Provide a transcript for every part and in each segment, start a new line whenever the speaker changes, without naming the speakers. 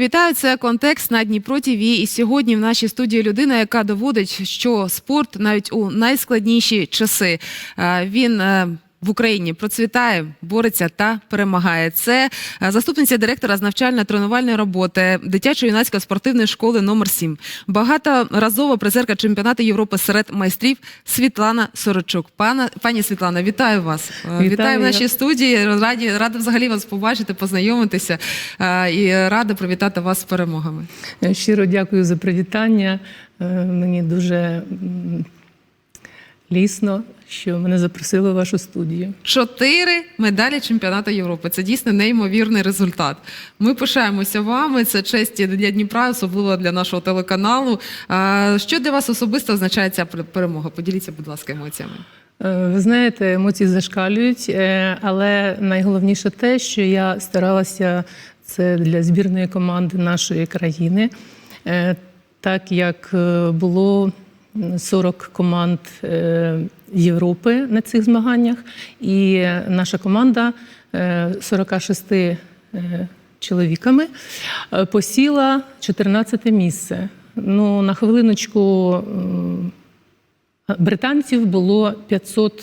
Вітаю, це контекст на Дніпро ТВ. І сьогодні в нашій студії людина, яка доводить, що спорт навіть у найскладніші часи е, він. В Україні процвітає, бореться та перемагає. Це е, заступниця директора з навчально-тренувальної роботи дитячо-юнацької спортивної школи номер 7 багаторазова призерка чемпіонату Європи серед майстрів Світлана Сорочук. Пана пані Світлана, вітаю вас! Е,
Вітаю.
вітаю в нашій студії. Раді рада взагалі вас побачити, познайомитися е, і рада привітати вас з перемогами.
Щиро дякую за привітання. Мені дуже лісно, що мене запросили в вашу студію.
Чотири медалі чемпіонату Європи. Це дійсно неймовірний результат. Ми пишаємося вами. Це честь для Дніпра, особливо для нашого телеканалу. Що для вас особисто означає ця перемога? Поділіться, будь ласка, емоціями.
Е, Ви знаєте, емоції зашкалюють, е, але найголовніше те, що я старалася це для збірної команди нашої країни, Е, так як було 40 команд е, Європи на цих змаганнях, і наша команда е, 46 е, чоловіками е, посіла 14 місце. Ну, на хвилиночку. британців було 500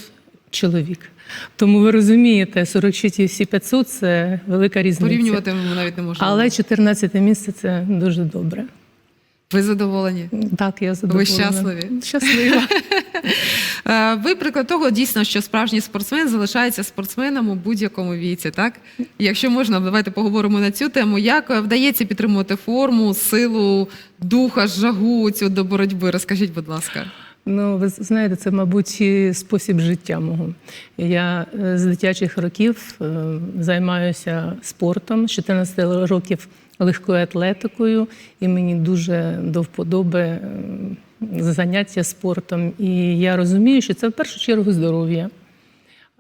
чоловік. Тому ви розумієте, 46 і всі 500 – це велика різниця.
Порівнювати навіть не можемо.
Але 14 місце це дуже добре.
Ви задоволені?
Так, я задоволена.
щасливі?
Щаслива.
Е, Ви приклад того дійсно, що справжній спортсмен залишається спортсменом у будь-якому віці. Так, якщо можна, давайте поговоримо на цю тему. Як е, вдається підтримувати форму, силу, духа, жагу цю до боротьби? Розкажіть, будь ласка.
Ну, ви знаєте, це, мабуть, спосіб життя мого. Я е, з дитячих років займаюся спортом, з 14 років легкою атлетикою, і мені дуже до вподоби е, заняття спортом. І я розумію, що це в першу чергу здоров'я,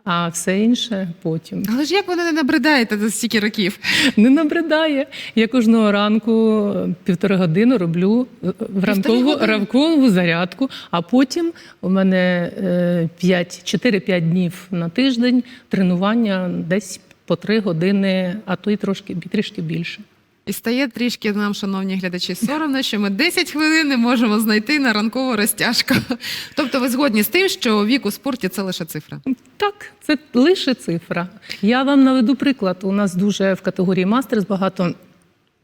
а все інше потім.
Але ж як ви не набридаєте за стільки років?
Не набридає. Я кожного ранку е, півтори години роблю е, ранкову, ранкову зарядку, а потім у мене е, 5, 4-5 днів на тиждень тренування десь по 3 години, а то й трошки трішки більше.
І стає трішки нам, шановні глядачі, соромно, що ми 10 хвилин не можемо знайти на ранкову розтяжку. Тобто, ви згодні з тим, що вік у спорті це лише цифра.
Так, це лише цифра. Я вам наведу приклад. У нас дуже в категорії мастерс багато.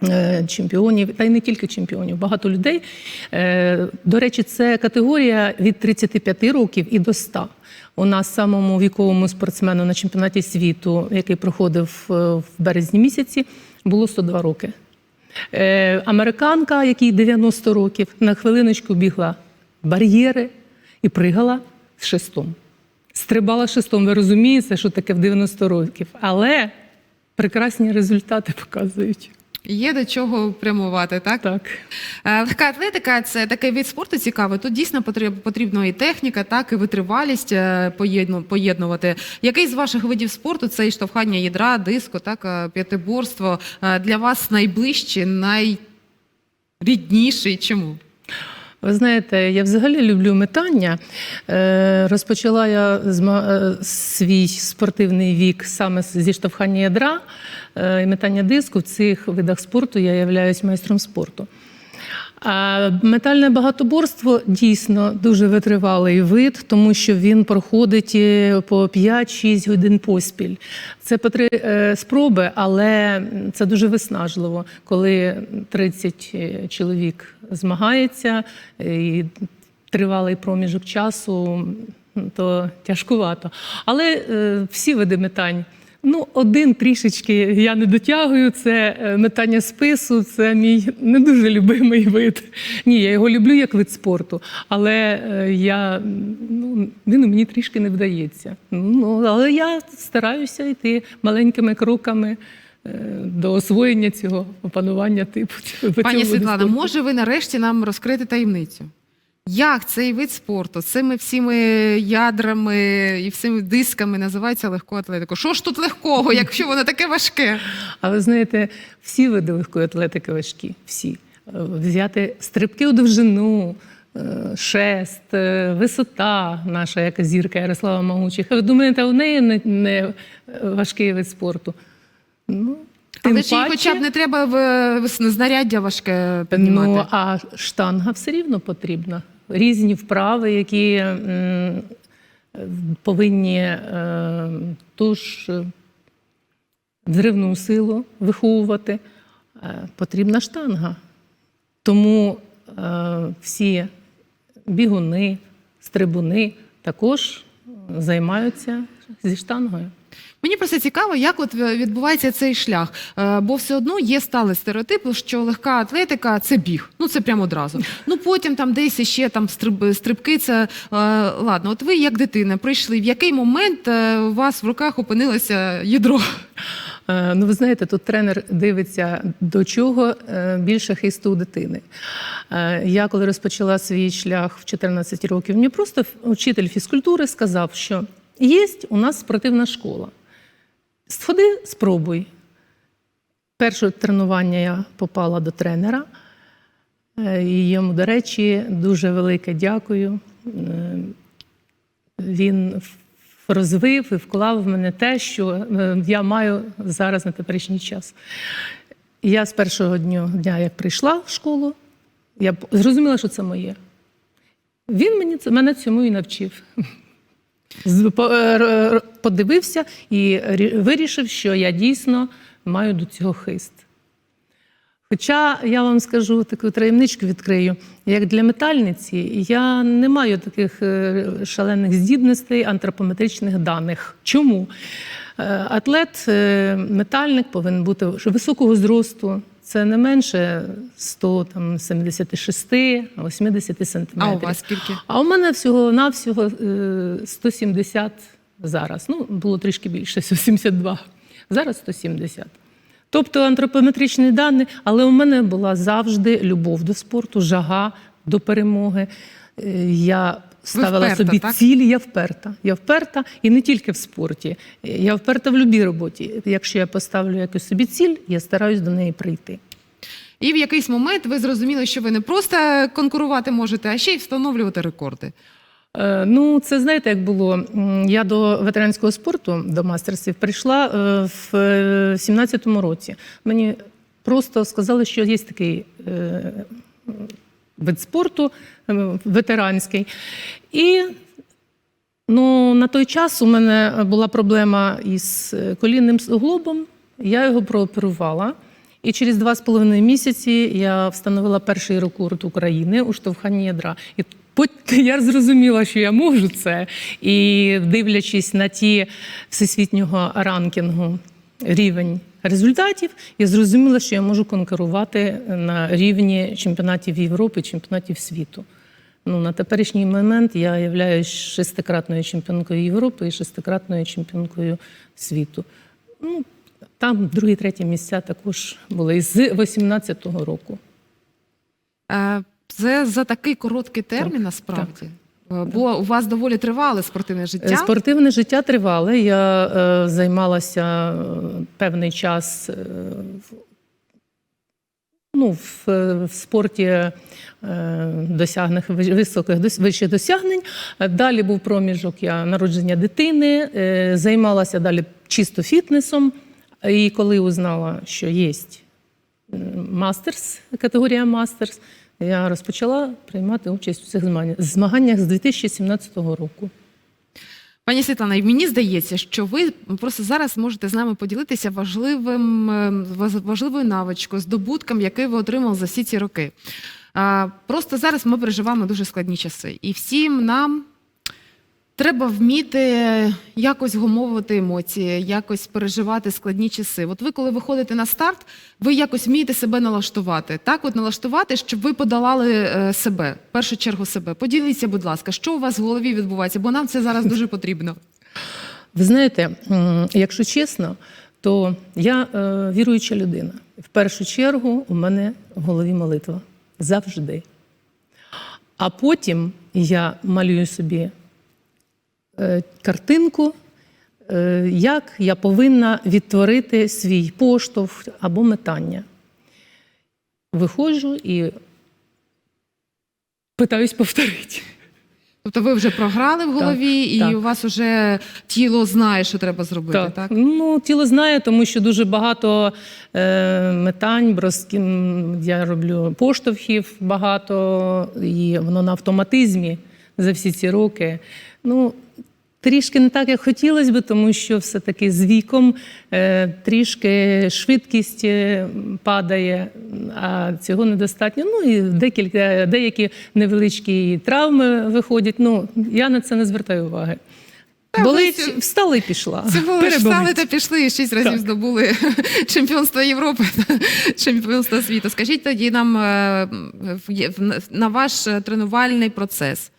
е, Чемпіонів, та й не тільки чемпіонів, багато людей. Е, До речі, це категорія від 35 років і до 100. У нас самому віковому спортсмену на чемпіонаті світу, який проходив е, в березні місяці, було 102 роки. Е, Американка, якій 90 років, на хвилиночку бігла бар'єри і пригала з шестом. Стрибала шестом, ви розумієте, що таке в 90 років. Але прекрасні результати показують.
Є до чого прямувати, так?
Так.
Легка атлетика це такий вид спорту цікавий. Тут дійсно потріб- потрібна і техніка, так і витривалість е, поєднувати. Який з ваших видів спорту це і штовхання ядра, диско, так е, п'ятиборство е, для вас найближчі, найрідніший? Чому?
Ви знаєте, я взагалі люблю метання. Е, Розпочала я е, свій спортивний вік саме зі штовхання ядра е, і метання диску. В цих видах спорту я являюсь майстром спорту. Метальне багатоборство дійсно дуже витривалий вид, тому що він проходить е, по 5-6 годин поспіль. Це по три е, спроби, але це дуже виснажливо, коли 30 е, чоловік змагається і тривалий проміжок часу, то тяжкувато. Але всі види метань. Ну, один трішечки я не дотягую. Це е, метання спису. Це мій не дуже любимий вид. Ні, я його люблю як вид спорту, але е, я ну він мені трішки не вдається. Ну але я стараюся йти маленькими кроками е, до освоєння цього опанування типу.
Пані Світлана,
спорту.
може ви нарешті нам розкрити таємницю? Як цей вид спорту з цими всіми ядрами і всіми дисками називається легкою атлетикою? Що ж тут легкого, якщо воно таке важке?
А ви знаєте, всі види легкої атлетики важкі. Всі. Е, Взяти стрибки у довжину, е, шест, е, висота, наша яка зірка Ярослава Магучих. Ви думаєте, у неї не, важкий вид спорту? Ну, Тим
Але
паче-
хоча б не треба в, в знаряддя важке піднімати.
Ну, а штанга все рівно потрібна. Різні вправи, які повинні е, ту ж взривну силу виховувати. Е, потрібна штанга. Тому е, всі бігуни, стрибуни також займаються зі штангою.
Мені просто цікаво, як от відбувається цей шлях. Е, Бо все одно є сталий стереотип, що легка атлетика це біг. Ну це прямо одразу. Ну потім там десь ще там стриб, стрибки. Це е, ладно. От ви як дитина прийшли. В який момент е, у вас в руках опинилося ядро?
Е, Ну, ви знаєте, тут тренер дивиться до чого е, більше хисту у дитини. Е, Я коли розпочала свій шлях в 14 років, мені просто учитель фізкультури сказав, що є у нас спортивна школа. Сходи, спробуй. Перше тренування я попала до тренера. Е, І йому, до речі, дуже велике дякую. Е, Він розвив і вклав в мене те, що е, я маю зараз на теперішній час. Я з першого дня, як прийшла в школу, я зрозуміла, що це моє. Він мені мене цьому і навчив. Е, Подивився і вирішив, що я дійсно маю до цього хист. Хоча я вам скажу таку таємничку відкрию, як для метальниці, я не маю таких е, шалених здібностей, антропометричних даних. Чому? Е, Атлет, метальник повинен бути високого зросту. Це не менше 176, 80 сантиметрів.
А у вас скільки?
А у мене всього навсього 170 зараз. Ну, було трішки більше, 172. Зараз 170. Тобто антропометричні дані, але у мене була завжди любов до спорту, жага до перемоги. Е, Я ставила
вперта,
собі
так?
цілі, я вперта. Я вперта і не тільки в спорті. Я вперта в будь-якій роботі. Якщо я поставлю якусь собі ціль, я стараюсь до неї прийти.
І в якийсь момент ви зрозуміли, що ви не просто конкурувати можете, а ще й встановлювати рекорди.
Е, Ну, це знаєте, як було. Я до ветеранського спорту, до мастерствів, прийшла е, в е, 17-му році. Мені просто сказали, що є такий е, вид спорту е, ветеранський. І ну, на той час у мене була проблема із е, колінним суглобом. Я його прооперувала. І через два з половиною місяці я встановила перший рекорд України у штовханні ядра. І я зрозуміла, що я можу це. І дивлячись на ті всесвітнього ранкінгу рівень результатів, я зрозуміла, що я можу конкурувати на рівні чемпіонатів Європи, чемпіонатів світу. Ну, на теперішній момент я являюсь шестикратною чемпіонкою Європи і шестикратною чемпіонкою світу. Ну, там другі, треті місця також були з 18-го року.
Е, Це за такий короткий термін, насправді. Е, Бо у вас доволі тривале спортивне життя.
Е, Спортивне життя тривале. Я е, займалася е, певний час е, ну, в, е, в спорті е, досягнених високих вищих досягнень. Е, Далі був проміжок я народження дитини, е, займалася далі чисто фітнесом. І коли узнала, що є мастерс, категорія мастерс, я розпочала приймати участь у цих змаганнях- з 2017 року.
Пані Світлана, мені здається, що ви просто зараз можете з нами поділитися важливим е, важливою навичкою, здобутком, який ви отримали за всі ці роки. Просто зараз ми переживаємо дуже складні часи, і всім нам треба вміти якось гумовувати емоції, якось переживати складні часи. От ви, коли виходите на старт, ви якось вмієте себе налаштувати. Так, от налаштувати, щоб ви подолали е, себе, в першу чергу себе. Поділіться, будь ласка, що у вас в голові відбувається, бо нам це зараз дуже потрібно.
Ви знаєте, якщо чесно, то я е, віруюча людина. В першу чергу у мене в голові молитва завжди. А потім я малюю собі картинку, е, як я повинна відтворити свій поштовх або метання. Виходжу і питаюсь повторити.
Тобто ви вже програли в голові, і
так.
у вас вже тіло знає, що треба зробити, так?
Так. Ну, тіло знає, тому що дуже багато е, метань, броски, я роблю поштовхів багато, і воно на автоматизмі за всі ці роки. Ну, трішки не так, як хотілося би, тому що все-таки з віком е, трішки швидкість е, падає, а цього недостатньо. Ну і декілька, деякі невеличкі травми виходять. Ну, я на це не звертаю уваги.
Та,
Болить,
ви цю-
встала і пішла.
Це було встали та пішли і шість разів
Так.
здобули чемпіонство Європи, чемпіонство світу. Скажіть тоді нам е, на ваш тренувальний процес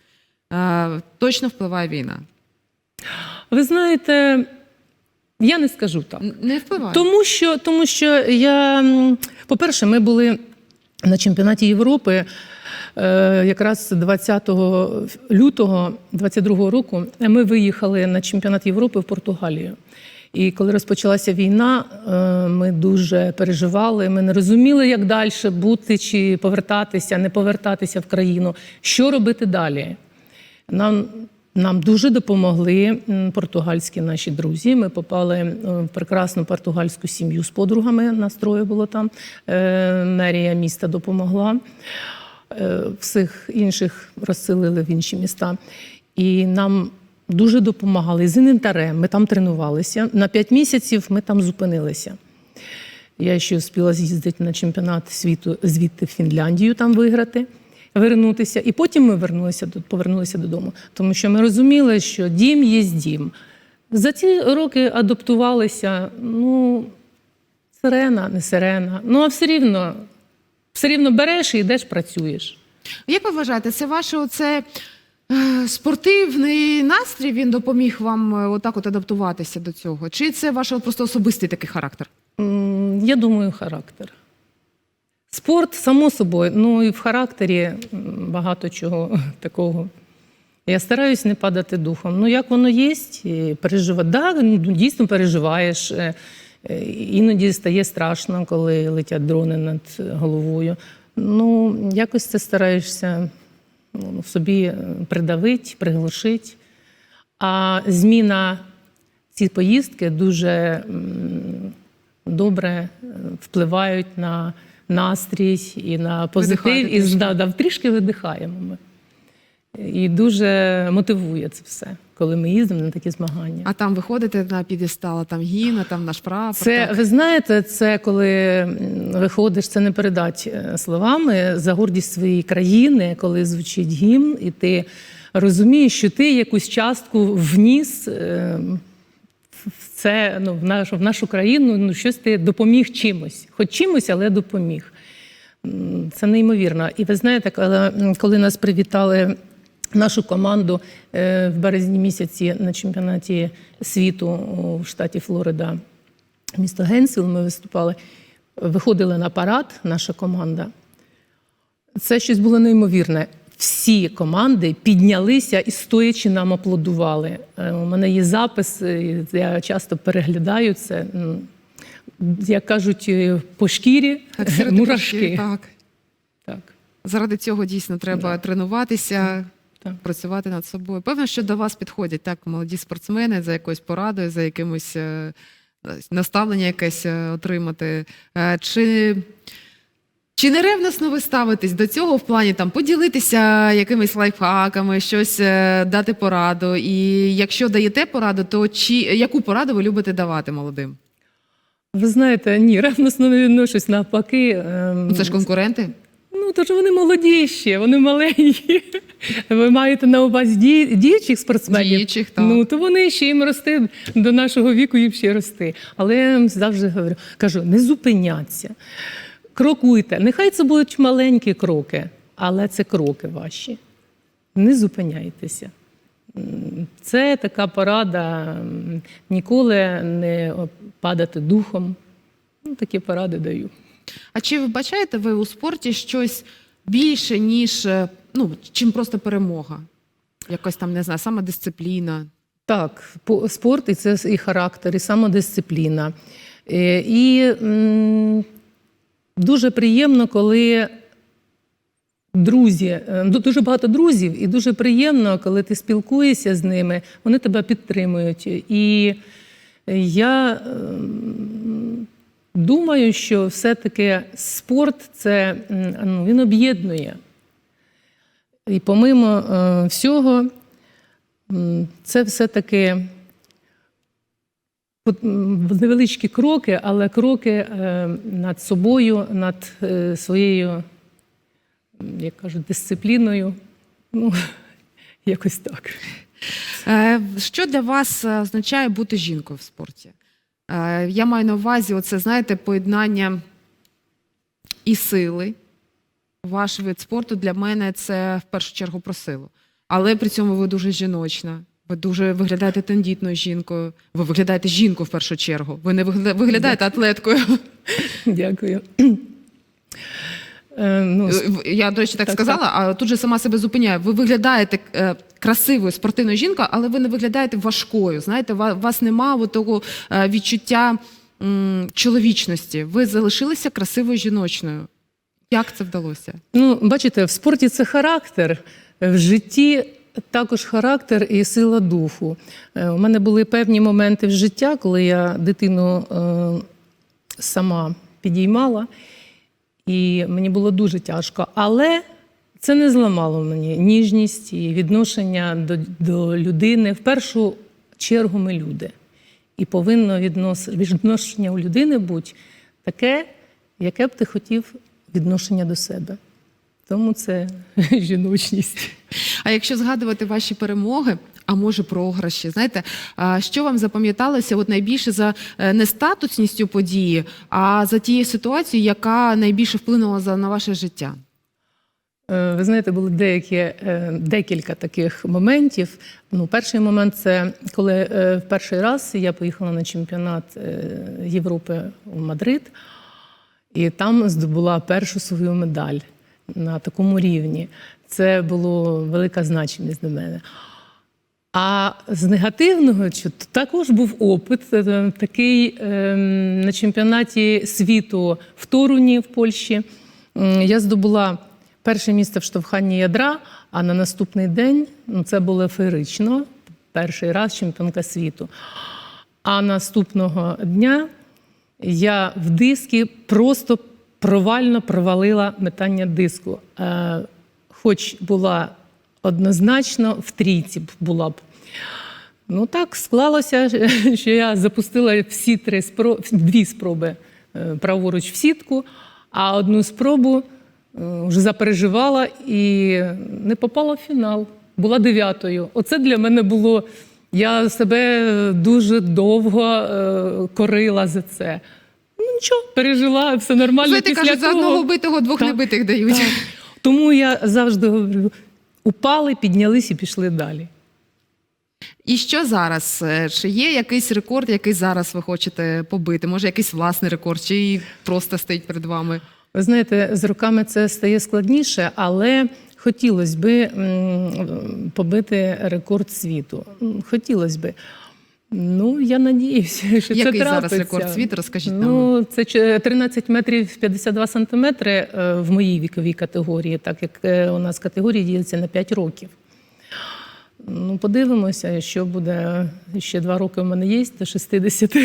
точно впливає війна?
Ви знаєте, я не скажу так.
Не впливає.
Тому що, тому що я, по-перше, ми були на чемпіонаті Європи е, якраз 20 лютого 22 року. Ми виїхали на чемпіонат Європи в Португалію. І коли розпочалася війна, е, ми дуже переживали. Ми не розуміли, як далі бути, чи повертатися, не повертатися в країну. Що робити далі? Нам, нам дуже допомогли португальські наші друзі. Ми попали е, в прекрасну португальську сім'ю з подругами. Нас троє було там. Е, Мерія міста допомогла. Е, Всіх інших розселили в інші міста. І нам дуже допомагали з інвентарем. Ми там тренувалися. На п'ять місяців ми там зупинилися. Я ще встигла з'їздити на чемпіонат світу звідти в Фінляндію, там виграти, вернутися. І потім ми вернулися, повернулися додому. Тому що ми розуміли, що дім є дім. За ці роки адаптувалися, ну, сирена, не сирена. Ну, а все рівно, все рівно береш і йдеш, працюєш.
Як ви вважаєте, це ваше оце е, спортивний настрій він допоміг вам е, отак от адаптуватися до цього? Чи це ваш просто особистий такий характер?
Я думаю, характер. Спорт, само собою, ну і в характері багато чого такого. Я стараюсь не падати духом. Ну, як воно є, і пережива... да, ну, дійсно переживаєш. е, е, Іноді стає страшно, коли летять дрони над головою. Ну, якось це стараєшся ну, собі е, придавити, приглушити. А зміна ці поїздки дуже добре впливають на настрій і на позитив,
Видихаєте
і да, да, трішки видихаємо ми. І дуже мотивує це все, коли ми їздимо на такі змагання.
А там виходите на підістал, там гімн, а там наш прапор.
Це
так?
ви знаєте, це коли виходиш, це не передать е, словами за гордість своєї країни, коли звучить гімн, і ти розумієш, що ти якусь частку вніс е, в це ну, в нашу в нашу країну. Ну щось ти допоміг чимось, хоч чимось, але допоміг. Це неймовірно. І ви знаєте, коли, нас привітали нашу команду е, в березні місяці на чемпіонаті світу у штаті Флорида, місто Генсвіл, ми виступали, виходили на парад, наша команда. Це щось було неймовірне. Всі команди піднялися і стоячи нам аплодували. Е, У мене є запис, е, я часто переглядаю це. Як кажуть, е, по шкірі
Так,
мурашки.
Так.
Так,
Заради цього дійсно треба
Да.
тренуватися,
так.
працювати над собою. Певно, що до вас підходять так молоді спортсмени за якоюсь порадою, за якимось наставлення якесь отримати. Чи, чи не ревносно ви ставитесь до цього в плані там поділитися якимись лайфхаками, щось е, дати пораду? І якщо даєте пораду, то чи яку пораду ви любите давати молодим?
Ви знаєте, ні, ревносно не відношусь навпаки. ем,
Ну, це ж конкуренти.
Ну, то ж вони молоді ще, вони маленькі. Ви маєте на увазі дій- діючих спортсменів?
Діючих, так.
Ну, то вони ще їм рости до нашого віку їм ще рости. Але я їм завжди говорю, кажу, не зупиняться, крокуйте. Нехай це будуть маленькі кроки, але це кроки ваші. Не зупиняйтеся. Це така порада ніколи не падати духом. Ну, такі поради даю.
А чи вбачаєте ви у спорті щось більше, ніж е, ну, чим просто перемога? Якось там, не знаю, самодисципліна.
Так, спорт і це і характер, і самодисципліна. Е, І дуже приємно, коли друзі, е, дуже багато друзів, і дуже приємно, коли ти спілкуєшся з ними, вони тебе підтримують. І я ем, думаю, що все-таки спорт це ну, він об'єднує. І помимо е, всього, це все-таки невеличкі кроки, але кроки е, над собою, над е, своєю, як кажуть, дисципліною. Ну, якось так.
Е, Що для вас означає бути жінкою в спорті? Я маю на увазі, оце, знаєте, поєднання і сили. Ваш вид спорту для мене це в першу чергу про силу. Але при цьому ви дуже жіночна. Ви дуже виглядаєте тендітною жінкою. Ви виглядаєте жінкою в першу чергу. Ви не вигля- виглядаєте атлеткою.
Дякую. Е, ну,
Е, Я, до речі, так,
Так,
сказала, а тут же сама себе зупиняю. Ви виглядаєте е, красивою спортивною жінкою, але ви не виглядаєте важкою. Знаєте, у вас немає того відчуття чоловічності. Ви залишилися красивою жіночною. Як це вдалося?
Ну, бачите, в спорті це характер, в житті також характер і сила духу. Е, У мене були певні моменти в життя, коли я дитину е, сама підіймала, і мені було дуже тяжко. Але це не зламало мені ніжність і відношення до, до людини. В першу чергу ми люди. І повинно віднос... відношення у людини бути таке, яке б ти хотів відношення до себе. Тому це жіночність.
А якщо згадувати ваші перемоги, а може програші, знаєте, що вам запам'яталося от найбільше за е, не статусністю події, а за тією ситуацією, яка найбільше вплинула на ваше життя?
Е, Ви знаєте, були деякі, е, декілька таких моментів. Ну, перший момент це коли в перший раз я поїхала на чемпіонат Європи у Мадрид, і там здобула першу свою медаль на такому рівні. Це було велика значимість для мене. А з негативного також був опит е, такий ем, на чемпіонаті світу в Торуні в Польщі. Я здобула перше місце в штовханні ядра, а на наступний день ну, це було феєрично. Перший раз чемпіонка світу. А наступного дня я в диски просто провально провалила метання диску. Е, хоч була однозначно в трійці була б. Ну так склалося, що я запустила всі три спро... дві спроби е, праворуч в сітку, а одну спробу е, вже запереживала і не попала в фінал. Була дев'ятою. Оце для мене було. Я себе дуже довго корила за це. Ну нічого, пережила, все нормально.
Знаєте,
Після
кажуть, за
того-
одного битого двох
Так.
небитих дають.
так. Тому я завжди говорю: упали, піднялись і пішли далі.
І що зараз? Е, Чи є якийсь рекорд, який зараз ви хочете побити? Може, якийсь власний рекорд, чи просто стоїть перед вами?
Ви знаєте, з роками це стає складніше, але хотілося м, побити рекорд світу. Хотілося би. Ну, я надіюся, що
Який
це
зараз рекорд світу? Розкажіть нам.
Ну, це 13 метрів 52 сантиметри е, в моїй віковій категорії, так як е, у нас категорії діляться на 5 років. Ну, подивимося, що буде ще два роки у мене є до 60.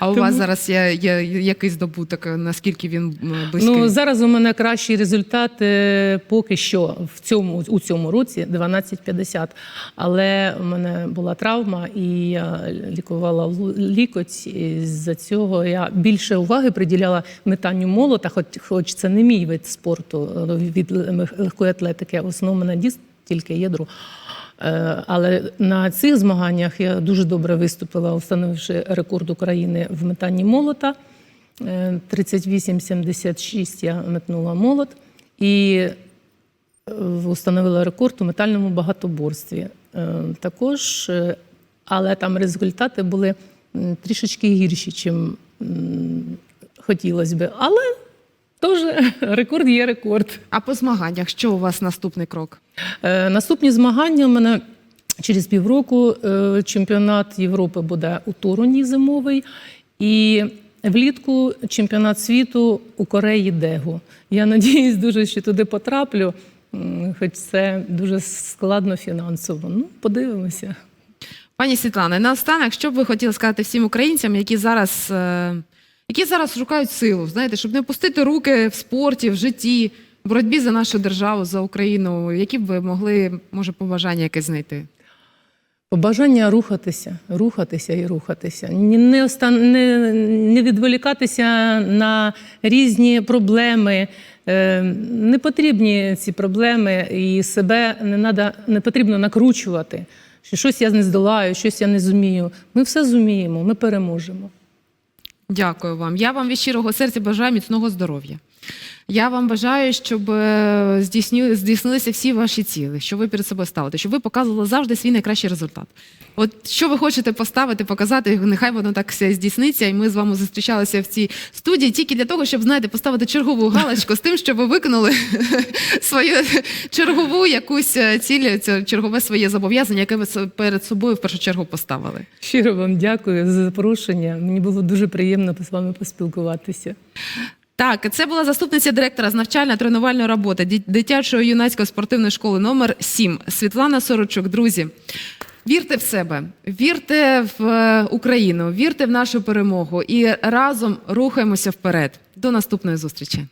А у вас зараз є, є якийсь здобуток, наскільки він м, близький?
Ну зараз у мене кращий результат е, поки що в цьому у цьому році 12,50. Але у мене була травма, і я лікувала лікоть. І з-за цього я більше уваги приділяла метанню молота, хоч, хоч це не мій вид спорту е, від легкої атлетики. В основному на диск тільки ядро. Е, Але на цих змаганнях я дуже добре виступила, встановивши рекорд України в метанні молота. Е, 38,76 я метнула молот і е, встановила рекорд у метальному багатоборстві. Е, Також, е, але там результати були трішечки гірші, чим хотілося би. Але теж рекорд є рекорд.
А по змаганнях, що у вас наступний крок?
Е, Наступні змагання у мене через півроку е, чемпіонат Європи буде у Торуні зимовий. І влітку чемпіонат світу у Кореї Дегу. Я надіюсь дуже, що туди потраплю, хоч це дуже складно фінансово. Ну, подивимося.
Пані Світлана, наостанок, що б ви хотіли сказати всім українцям, які зараз, е, які зараз шукають силу, знаєте, щоб не опустити руки в спорті, в житті, в боротьбі за нашу державу, за Україну, які б ви могли, може, побажання якесь знайти?
Побажання рухатися, рухатися і рухатися. Не, остан... не, не відволікатися на різні проблеми. Е, не потрібні ці проблеми, і себе не, надо, не потрібно накручувати, що щось я не здолаю, щось я не зумію. Ми все зуміємо, ми переможемо.
Дякую вам. Я вам від щирого серця бажаю міцного здоров'я. Я вам бажаю, щоб е, здійснилися всі ваші цілі, що ви перед собою ставите, щоб ви показували завжди свій найкращий результат. От що ви хочете поставити, показати, нехай воно так здійсниться, і ми з вами зустрічалися в цій студії тільки для того, щоб знаєте, поставити чергову галочку з тим, щоб ви виконали свою чергову якусь е, ціль, чергове своє зобов'язання, яке ви перед собою в першу чергу поставили.
Щиро вам дякую за запрошення. Мені було дуже приємно з вами поспілкуватися.
Так, це була заступниця директора з навчально-тренувальної роботи дит- дитячої юнацької спортивної школи номер 7 Світлана Сорочук. Друзі, вірте в себе, вірте в е, Україну, вірте в нашу перемогу і разом рухаємося вперед. До наступної зустрічі.